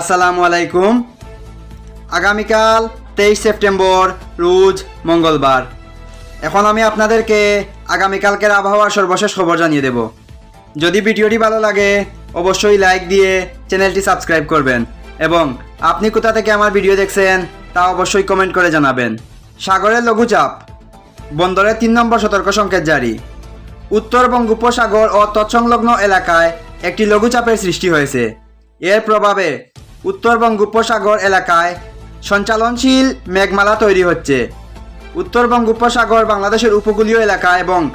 আসসালামু আলাইকুম। আগামীকাল তেইশ সেপ্টেম্বর, রোজ মঙ্গলবার। এখন আমি আপনাদেরকে আগামীকালকের আবহাওয়ার সর্বশেষ খবর জানিয়ে দেব। যদি ভিডিওটি ভালো লাগে, অবশ্যই লাইক দিয়ে চ্যানেলটি সাবস্ক্রাইব করবেন এবং আপনি কোথা থেকে আমার ভিডিও দেখছেন, তা অবশ্যই কমেন্ট করে জানাবেন। সাগরের লঘুচাপ, বন্দরের তিন নম্বর সতর্ক সংকেত জারি। উত্তর বঙ্গোপসাগর ও তৎসংলগ্ন এলাকায় একটি লঘুচাপের সৃষ্টি হয়েছে। এর প্রভাবে উত্তর উপসাগর এলাকায় সঞ্চালনশীল মেঘমালা তৈরি হচ্ছে। উত্তরবঙ্গ বঙ্গোপসাগর বাংলাদেশের উপকূলীয় এলাকা এবং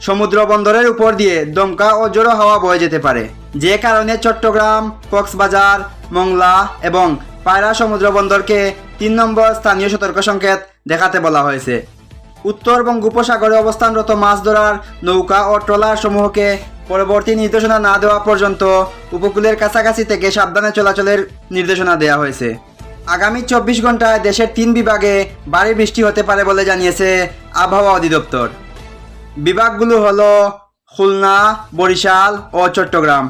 সমুদ্র বন্দরের উপর দিয়ে দমকা ও জোড়ো হাওয়া বয়ে যেতে পারে। যে কারণে চট্টগ্রাম, কক্সবাজার, মংলা এবং পায়রা সমুদ্র বন্দরকে তিন নম্বর স্থানীয় সতর্ক সংকেত দেখাতে বলা হয়েছে। উত্তর বঙ্গোপসাগরে অবস্থানরত মাছ ধরার নৌকা ও ট্রলার সমূহকে পরবর্তী নির্দেশনা না দেওয়া পর্যন্ত উপকূলের কাছাকাছি থেকে সাবধানে চলাচলের নির্দেশনা দেওয়া হয়েছে। আগামী চব্বিশ ঘন্টায় দেশের তিন বিভাগে ভারী বৃষ্টি হতে পারে বলে জানিয়েছে আবহাওয়া অধিদপ্তর। বিভাগগুলো হলো খুলনা, বরিশাল ও চট্টগ্রাম।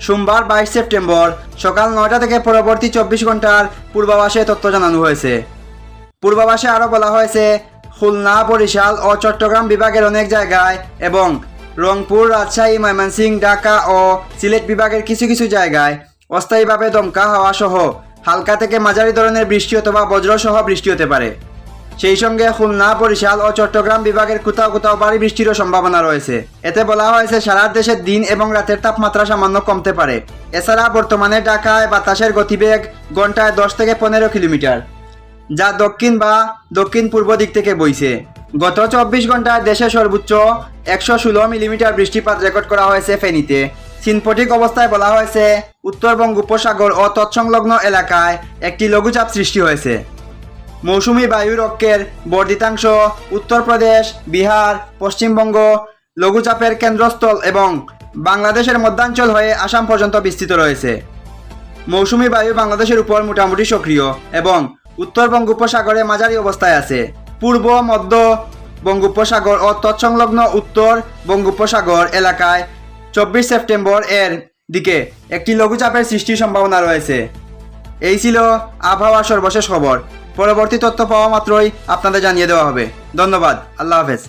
সোমবার বাইশ সেপ্টেম্বর সকাল নয়টা থেকে পরবর্তী চব্বিশ ঘণ্টার পূর্বাভাসে তথ্য জানানো হয়েছে। পূর্বাভাসে আরও বলা হয়েছে, খুলনা, বরিশাল ও চট্টগ্রাম বিভাগের অনেক জায়গায় এবং রংপুর, রাজশাহী, ময়মনসিংহ, ঢাকা ও সিলেট বিভাগের কিছু কিছু জায়গায় অস্থায়ীভাবে দমকা হাওয়া সহ হালকা থেকে মাঝারি ধরনের বৃষ্টি অথবা বজ্রসহ বৃষ্টি হতে পারে। সেই সঙ্গে খুলনা, বরিশাল ও চট্টগ্রাম বিভাগের কোথাও কোথাও ভারী বৃষ্টিরও সম্ভাবনা রয়েছে। এতে বলা হয়েছে, সারা দেশের দিন এবং রাতের তাপমাত্রা সামান্য কমতে পারে। এছাড়া বর্তমানে ঢাকায় বাতাসের গতিবেগ ঘন্টায় দশ থেকে পনেরো কিলোমিটার, যা দক্ষিণ বা দক্ষিণ পূর্ব দিক থেকে বইছে। গত চব্বিশ ঘন্টায় দেশে সর্বোচ্চ একশো ষোলো মিলিমিটার বৃষ্টিপাত রেকর্ড করা হয়েছে ফেনীতে। সিনপটিক অবস্থায় বলা হয়েছে, উত্তর বঙ্গোপসাগর ও তৎসংলগ্ন এলাকায় একটি লঘুচাপ সৃষ্টি হয়েছে। মৌসুমি বায়ুর অক্ষের বর্ধিতাংশ উত্তরপ্রদেশ, বিহার, পশ্চিমবঙ্গ লঘুচাপের কেন্দ্রস্থল এবং বাংলাদেশের মধ্যাঞ্চল হয়ে আসাম পর্যন্ত বিস্তৃত রয়েছে। মৌসুমি বায়ু বাংলাদেশের উপর মোটামুটি সক্রিয় এবং উত্তর বঙ্গোপসাগরে মাঝারি অবস্থায় আছে। পূর্ব, মধ্য বঙ্গোপসাগর ও তৎসংলগ্ন উত্তর বঙ্গোপসাগর এলাকায় চব্বিশ সেপ্টেম্বর এর দিকে একটি লঘুচাপের সৃষ্টির সম্ভাবনা রয়েছে। এই ছিল আবহাওয়ার সর্বশেষ খবর। পরবর্তী তথ্য পাওয়া মাত্রই আপনাদের জানিয়ে দেওয়া হবে। ধন্যবাদ। আল্লাহ হাফেজ।